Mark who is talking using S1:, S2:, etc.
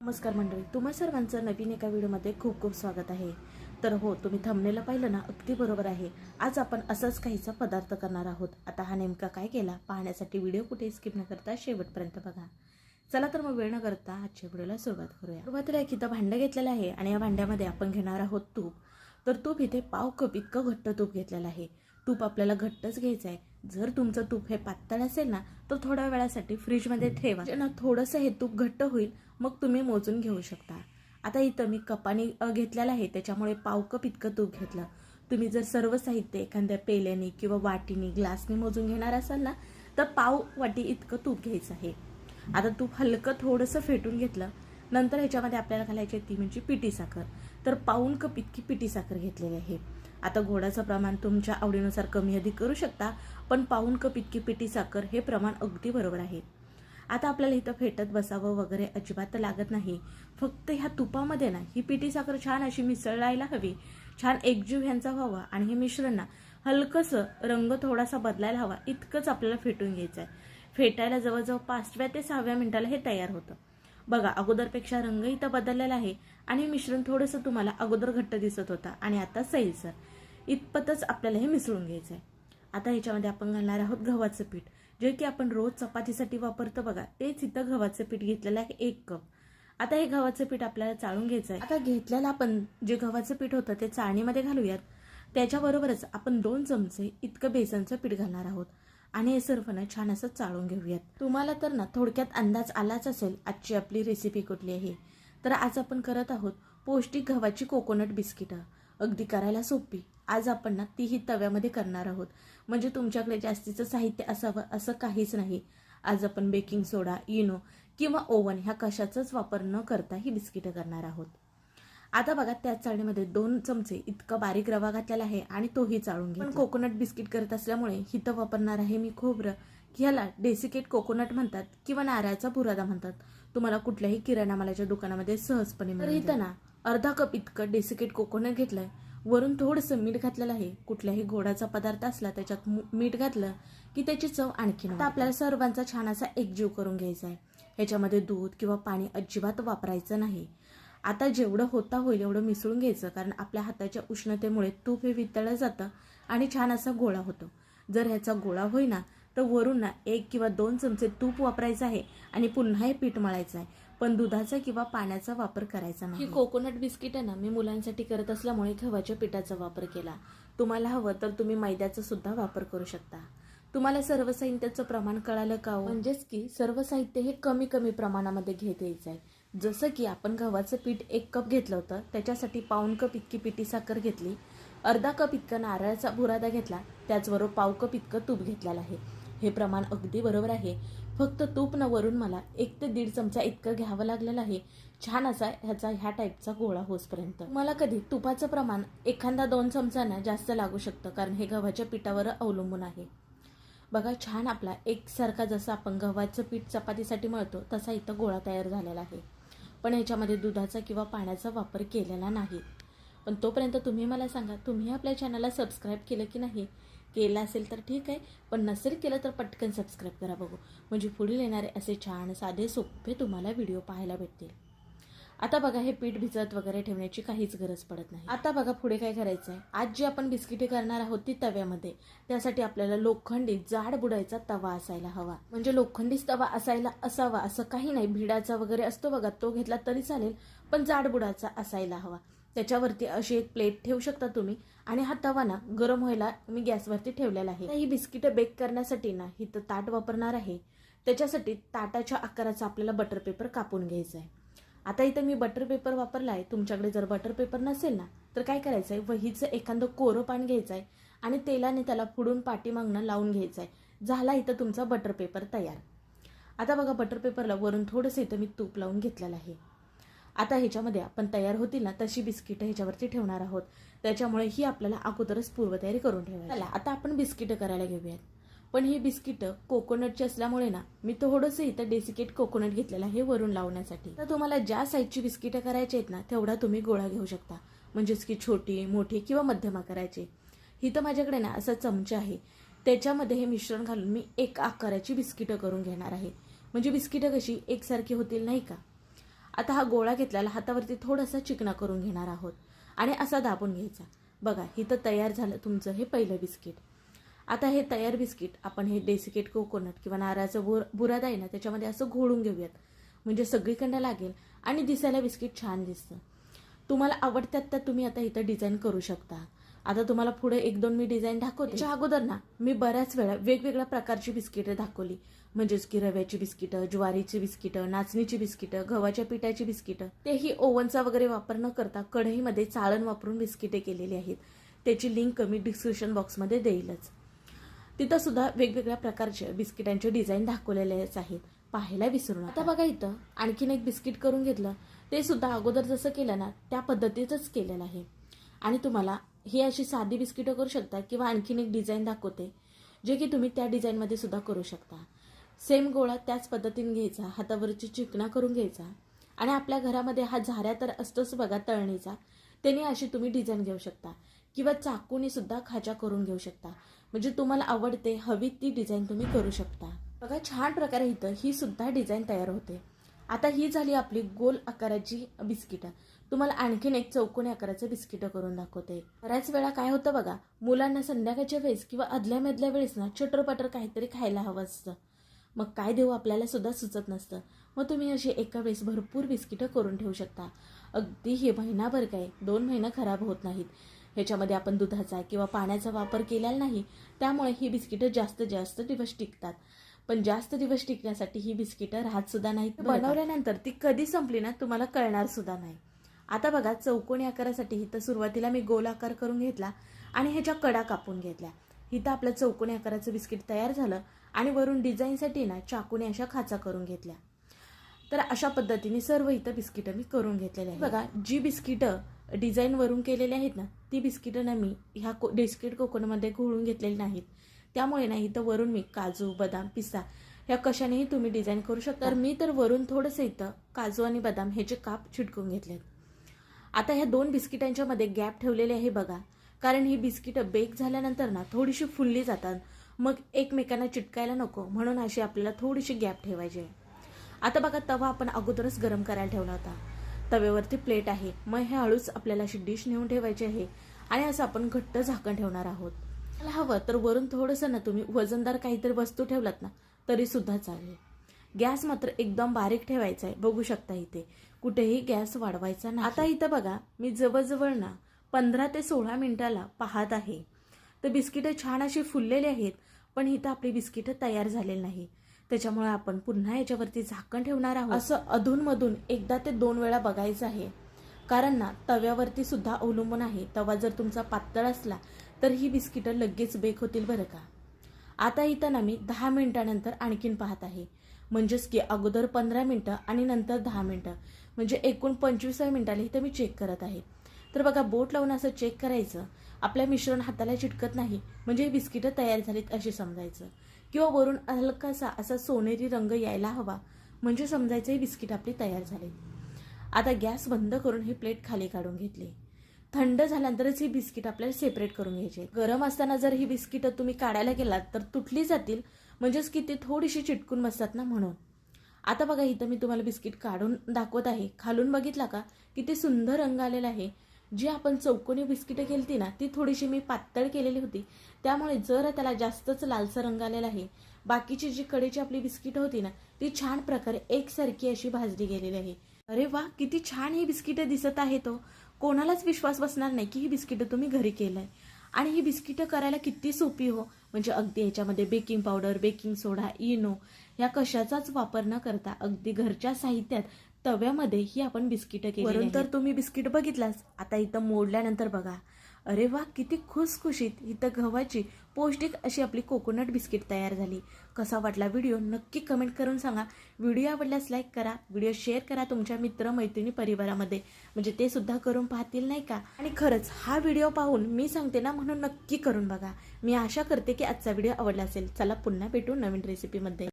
S1: नमस्कार मंडळी तुम्हा सर्वांचं नवीन एका व्हिडिओमध्ये खूप खूप स्वागत आहे. तर हो तुम्ही थंबनेला पाहिलं ना अगदी बरोबर आहे. आज आपण असंच काहीचा पदार्थ करणार आहोत. आता हा नेमका काय केला पाहण्यासाठी व्हिडिओ कुठे स्किप न करता शेवटपर्यंत बघा. चला तर मग वेळ न करता आजच्या व्हिडिओला सुरुवात करूया. सुरुवातीला एक इथं भांडं घेतलेलं आहे आणि या भांड्यामध्ये आपण घेणार आहोत तूप. तर तूप इथे पाव कप इतकं घट्ट तूप घेतलेलं आहे. तूप आपल्याला घट्टच घ्यायचं आहे जर तुमचं तूप हे पातळ असेल ना तर थोड्या वेळासाठी फ्रीजमध्ये ठेवा. म्हणजे ना थोडंसं हे तूप घट्ट होईल मग तुम्ही मोजून घेऊ शकता. आता इथं मी कपाने घेतलेलं आहे त्याच्यामुळे पाव कप इतकं तूप घेतलं. तुम्ही जर सर्व साहित्य एखाद्या पेल्याने किंवा वाटीने ग्लासने मोजून घेणार असाल ना तर पाव वाटी इतकं तूप घ्यायचं आहे. आता तूप हलकं थोडंसं फेटून घेतलं नंतर ह्याच्यामध्ये आपल्याला घालायची ती म्हणजे पिठी साखर. तर पाऊन कप इतकी पिठी साखर घेतलेली आहे. आता घोडाचं प्रमाण तुमच्या आवडीनुसार कमी अधिक करू शकता पण पाऊन कप इतकी पिटी साखर हे प्रमाण अगदी बरोबर आहे. आता आपल्याला इथं फेटत बसावं वगैरे अजिबात लागत नाही. फक्त ह्या तुपामध्ये ना ही पिटी साखर छान अशी मिसळायला हवी. छान एकजीव ह्यांचा व्हावा आणि हे मिश्रण ना हलकंसं रंग थोडासा बदलायला हवा इतकंच आपल्याला फेटून घ्यायचं आहे फेटायला जवळजवळ पाचव्या ते सहाव्या मिनिटाला हे तयार होतं. बघा अगोदरपेक्षा रंग इथं बदललेला आहे आणि मिश्रण थोडंसं तुम्हाला अगोदर घट्ट दिसत होता. आणि आता सैलसर इतपतच आपल्याला हे मिसळून घ्यायचं आहे आता ह्याच्यामध्ये आपण घालणार आहोत गव्हाचं पीठ. जे की आपण रोज चपातीसाठी वापरतो बघा तेच इथं गव्हाचं पीठ घेतलेलं आहे एक कप. आता हे गव्हाचं पीठ आपल्याला चाळून घ्यायचं आहे आता घेतलेलं आपण जे गव्हाचं पीठ होतं ते चाळणीमध्ये घालूयात. त्याच्याबरोबरच आपण दोन चमचे इतकं बेसनचं पीठ घालणार आहोत. आणि हे सर्व ना छान असं चाळून घेऊयात. तुम्हाला तर ना थोडक्यात अंदाज आलाच असेल आजची आपली रेसिपी कुठली आहे. तर आज आपण करत आहोत पौष्टिक गव्हाची कोकोनट बिस्किटं अगदी करायला सोपी. आज आपण ना तीही तव्यामध्ये करणार आहोत. म्हणजे तुमच्याकडे जास्तीचं साहित्य असावं असं काहीच नाही. आज आपण बेकिंग सोडा इनो किंवा ओव्हन ह्या कशाचाच वापर न करता ही बिस्किटं करणार आहोत. आता बघा त्याच चाळणीमध्ये दोन चमचे इतका बारीक रवा घातलेला आहे आणि तोही चाळून पण कोकोनट बिस्किट करत असल्यामुळे हिथं वापरणार आहे मी खोबरं. ह्याला डेसिकेट कोकोनट म्हणतात किंवा नारळाचा बुरादा म्हणतात. तुम्हाला कुठल्याही किराणा मालाच्या दुकानामध्ये सहजपणे इथं ना अर्धा कप इतकं डेसिकेट कोकोनट घेतलंय. वरून थोडंसं मीठ घातलेलं आहे. कुठल्याही गोडाचा पदार्थ असला त्याच्यात मीठ घातलं की त्याची चव आणखीन आता आपल्याला सर्वांचा छान असा एकजीव करून घ्यायचा आहे. ह्याच्यामध्ये दूध किंवा पाणी अजिबात वापरायचं नाही. आता जेवढं होता होईल एवढं मिसळून घ्यायचं कारण आपल्या हाताच्या उष्णतेमुळे तूप हे वितळलं जातं आणि छान असा गोळा होतो. जर ह्याचा गोळा होईना तर वरून ना एक किंवा दोन चमचे तूप वापरायचं आहे आणि पुन्हा हे पीठ मळायचं आहे. पण दुधाचा किंवा पाण्याचा वापर करायचा नाही. ही कोकोनट बिस्किट आहे ना मी मुलांसाठी करत असल्यामुळे गव्हाच्या पिठाचा वापर केला. तुम्हाला हवं तर तुम्ही मैद्याचा सुद्धा वापर करू शकता. तुम्हाला सर्व साहित्याचं प्रमाण कळालं का हो? म्हणजेच की सर्व साहित्य हे कमी कमी प्रमाणामध्ये घेत यायचं आहे. जसं की आपण गव्हाचं पीठ एक कप घेतलं होतं त्याच्यासाठी पाऊन कप इतकी पिठी साखर घेतली अर्धा कप इतका नारळाचा बुरादा घेतला त्याचबरोबर पाव कप इतकं तूप घेतलेलं आहे. हे प्रमाण अगदी बरोबर आहे. फक्त तूप न वरून मला एक ते दीड चमचा इतकं घ्यावं लागलेलं आहे. छान असा ह्याचा ह्या टाईपचा गोळा होसपर्यंत. मला कधी तुपाचं प्रमाण एखादा दोन चमचांना जास्त लागू शकतं कारण हे गव्हाच्या पिठावर अवलंबून आहे. बघा छान आपला एकसारखा जसं आपण गव्हाचं पीठ चपातीसाठी मळतो तसा इथं गोळा तयार झालेला आहे. पण ह्याच्यामध्ये दुधाचा किंवा पाण्याचा वापर केलेला नाही. पण तोपर्यंत तुम्ही मला सांगा तुम्ही आपल्या चॅनलला सबस्क्राईब केलं की नाही? केलं असेल तर ठीक आहे पण नसेल केलं तर पटकन सबस्क्राईब करा बघू. म्हणजे पुढील येणारे असे छान साधे सोपे तुम्हाला व्हिडिओ पाहायला भेटतील. आता बघा हे पीठ भिजत वगैरे ठेवण्याची काहीच गरज पडत नाही. आता बघा पुढे काय करायचं आहे आज जी आपण बिस्किटे करणार आहोत ती तव्यामध्ये. त्यासाठी आपल्याला लोखंडी जाड बुडायचा तवा असायला हवा. म्हणजे लोखंडीच तवा असायला असावा असं काही नाही. भिडाचा वगैरे असतो बघा तो घेतला तरी चालेल पण जाड बुडाचा असायला हवा. त्याच्यावरती अशी एक प्लेट ठेवू शकता तुम्ही. आणि हा तवा ना गरम व्हायला मी गॅसवरती ठेवलेला आहे. ही बिस्किटं बेक करण्यासाठी ना इथं ताट वापरणार आहे. त्याच्यासाठी ताटाच्या आकाराचा आपल्याला बटर पेपर कापून घ्यायचा आहे आता इथं मी बटर पेपर वापरला आहे तुमच्याकडे जर बटर पेपर नसेल ना तर काय करायचं आहे वहीचं एखादं कोरं पान घ्यायचं आहे आणि तेलाने त्याला फुडून पाठीमागनं लावून घ्यायचं आहे झाला इथं तुमचा बटर पेपर तयार. आता बघा बटर पेपरला वरून थोडंसं इथं मी तूप लावून घेतलेलं आहे. आता ह्याच्यामध्ये आपण तयार होतील ना तशी बिस्किटं ह्याच्यावरती ठेवणार आहोत. त्याच्यामुळे ही आपल्याला अगोदरच पूर्वतयारी करून ठेवायची आता आपण बिस्किटं करायला घेऊयात. पण हे बिस्किटं कोकोनटची असल्यामुळे ना मी थोडंसं इथं डेसिकेट कोकोनट घेतलेलं आहे वरून लावण्यासाठी. तर तुम्हाला ज्या साईजची बिस्किटं करायची आहेत ना तेवढा तुम्ही गोळा घेऊ शकता. म्हणजेच की छोटी मोठी किंवा मध्यम आकाराची. ही तर माझ्याकडे ना असा चमचा आहे. त्याच्यामध्ये हे मिश्रण घालून मी एक आकाराची बिस्किटं करून घेणार आहे. म्हणजे बिस्किटं कशी एकसारखी होतील नाही का? आता हा गोळा घेतलेला हातावरती थोडासा चिकना करून घेणार आहोत. आणि असा दाबून घ्यायचा. बघा इथं तयार झालं तुमचं हे पहिलं बिस्किट. आता हे तयार बिस्किट आपण हे डेसिकेट कोकोनट किंवा नारळाचं बुर बुराद आहे ना त्याच्यामध्ये असं घोळून घेऊयात. म्हणजे सगळीकडनं लागेल आणि दिसायला बिस्किट छान दिसतं. तुम्हाला आवडतात तर तुम्ही आता इथं डिझाईन करू शकता. आता तुम्हाला पुढे एक दोन मी डिझाईन दाखवते. अगोदर ना मी बऱ्याच वेळा वेगवेगळ्या प्रकारची बिस्किटं दाखवली. म्हणजेच की रव्याची बिस्किटं ज्वारीची बिस्किटं नाचणीची बिस्किटं गव्हाच्या पिठाची बिस्किटं. तेही ओव्हनचा वगैरे वापर न करता कढईमध्ये चाळण वापरून बिस्किटे केलेली आहेत. त्याची लिंक मी डिस्क्रिप्शन बॉक्समध्ये देईलच. तिथं सुद्धा वेगवेगळ्या प्रकारचे बिस्किटांचे डिझाईन दाखवलेलेच आहेत. पाहायला विसरू नका. आता बघा इथं आणखीन एक बिस्किट करून घेतलं. ते सुद्धा अगोदर जसं केलं ना त्या पद्धतीतच केलेलं आहे. आणि तुम्हाला ही अशी साधी बिस्किटं करू शकता किंवा आणखीन एक डिझाईन दाखवते जे की तुम्ही त्या डिझाईनमध्ये सुद्धा करू शकता. सेम गोळा त्याच पद्धतीने घ्यायचा हातावरची चिकना करून घ्यायचा. आणि आपल्या घरामध्ये हा झाऱ्या तर असतोच बघा तळणीचा. त्याने अशी तुम्ही डिझाईन घेऊ शकता. किंवा चाकूने सुद्धा खाजा करून घेऊ शकता. म्हणजे तुम्हाला आवडते हवी ती डिझाईन तुम्ही करू शकता. बघा छान प्रकारे इथं ही सुद्धा डिझाईन तयार होते. आता ही झाली आपली गोल आकाराची बिस्किटं. तुम्हाला आणखीन एक चौकोनी आकाराचं बिस्किटं करून दाखवते. बऱ्याच वेळा काय होतं बघा मुलांना संध्याकाळच्या वेळेस किंवा आदल्या मधल्या वेळेस ना चटरपटर काहीतरी खायला हवं असतं. मग काय देऊ आपल्याला सुद्धा सुचत नसतं. मग तुम्ही अशी एका वेळेस भरपूर बिस्किटं करून ठेवू शकता. अगदी हे महिनाभर काय दोन महिना खराब होत नाहीत. ह्याच्यामध्ये आपण दुधाचा किंवा पाण्याचा वापर केलेला नाही त्यामुळे ही बिस्किटं जास्त जास्त दिवस टिकतात. पण जास्त दिवस टिकण्यासाठी ही बिस्किटं राहत सुद्धा नाहीत बनवल्यानंतर ती कधी संपली ना तुम्हाला कळणार सुद्धा नाही. आता बघा चौकोनी आकारासाठी इथं सुरुवातीला मी गोल आकार करून घेतला आणि ह्याच्या कडा कापून घेतल्या. इथं आपलं चौकोनी आकाराचं बिस्किट तयार झालं आणि वरून डिझाईनसाठी ना चाकूने अशा खाचा करून घेतल्या. तर अशा पद्धतीने सर्व इथं बिस्किटं मी करून घेतलेले आहे बघा जी बिस्किटं डिझाईन वरून केलेली आहेत ना ती बिस्किटं ना मी ह्या को बिस्किट कोकोनमध्ये घोळून घेतलेली नाहीत. त्यामुळे नाही तर वरून मी काजू बदाम पिस्ता ह्या कशानेही तुम्ही डिझाईन करू शकता. तर मी तर वरून थोडंसं इथं काजू आणि बदाम ह्याचे काप चिटकून घेतलेत. आता ह्या दोन बिस्किटांच्या मध्ये गॅप ठेवलेले आहे बघा. कारण ही बिस्किटं बेक झाल्यानंतर ना थोडीशी फुलली जातात. मग एकमेकांना चिटकायला नको. म्हणून अशी आपल्याला थोडीशी गॅप ठेवायची आहे. आता बघा तवा आपण अगोदरच गरम करायला ठेवला होता. तव्यावरती प्लेट आहे. मग हे हळूच आपल्याला अशी डिश नेऊन ठेवायची आहे. आणि असं आपण घट्ट झाकण ठेवणार आहोत. मला हवं तर वरून थोडंसं ना तुम्ही वजनदार काहीतरी वस्तू ठेवलात ना तरी सुद्धा चालेल. गॅस मात्र एकदम बारीक ठेवायचा आहे बघू शकता इथे. कुठेही गॅस वाढवायचा नाही. आता इथं बघा मी जवळजवळ ना पंधरा ते सोळा मिनिटाला पाहत आहे. तर बिस्किटं छान अशी फुललेली आहेत पण इथं आपली बिस्किटं तयार झालेली नाही. त्याच्यामुळे आपण पुन्हा याच्यावरती झाकण ठेवणार आहोत. असं अधूनमधून एकदा ते दोन वेळा बघायचं आहे. कारण ना तव्यावरती सुद्धा अवलंबून आहे. तवा जर तुमचा पातळ असला तर ही बिस्किटं लगेच बेक होतील बरं का? आता इथं ना मी दहा मिनिटानंतर आणखीन पाहत आहे. म्हणजेच की अगोदर पंधरा मिनटं आणि नंतर दहा मिनटं. म्हणजे एकूण पंचवीसाव्या मिनिटाला इथं मी चेक करत आहे. तर बघा बोट लावून असं चेक करायचं. आपल्या मिश्रण हाताला चिटकत नाही. म्हणजे ही बिस्किटं तयार झालीत असे समजायचं. किंवा वरून हलकासा असा सोनेरी रंग यायला हवा. म्हणजे समजायचं ही बिस्किट आपली तयार झाले आता गॅस बंद करून ही प्लेट खाली काढून घेतली. थंड झाल्यानंतरच ही बिस्किट आपल्याला सेपरेट करून घ्यायची. गरम असताना जर ही बिस्किटं तुम्ही काढायला गेलात तर तुटली जातील. म्हणजेच की ती थोडीशी चिटकून बसतात ना म्हणून. आता बघा इथं मी तुम्हाला बिस्किट काढून दाखवत आहे. खालून बघितला का? किती सुंदर रंग आलेला आहे. जी आपण चौकोनी बिस्किटं केलती ना ती थोडीशी मी पातळ केलेली होती. त्यामुळे जर त्याला जास्तच लालसर रंग आलेला आहे बाकीची जी कडेची आपली बिस्किटं होती ना ती छान प्रकारे एकसारखी अशी भाजली गेलेली आहे. अरे वा किती छान ही बिस्किटं दिसत आहे तो हो. कोणालाच विश्वास बसणार नाही की ही बिस्किटं तुम्ही घरी केलंय. आणि ही बिस्किटं करायला किती सोपी हो. म्हणजे अगदी ह्याच्यामध्ये baking powder baking soda Eno या कशाचाच वापर न करता अगदी घरच्या साहित्यात तव्यामध्ये ही आपण बिस्किटं केली वरून तर तुम्ही बिस्किट बघितलाच आता इथं मोडल्यानंतर बघा. अरे वा किती खुसखुशीत. इथं गव्हाची पौष्टिक अशी आपली कोकोनट बिस्किट तयार झाली. कसा वाटला व्हिडिओ नक्की कमेंट करून सांगा. व्हिडिओ आवडल्यास लाईक करा. व्हिडिओ शेअर करा तुमच्या मित्र मैत्रिणी परिवारामध्ये. म्हणजे ते सुद्धा करून पाहतील नाही का? आणि खरंच हा व्हिडिओ पाहून मी सांगते ना म्हणून नक्की करून बघा. मी आशा करते की आजचा व्हिडिओ आवडला असेल. चला पुन्हा भेटू नवीन रेसिपीमध्ये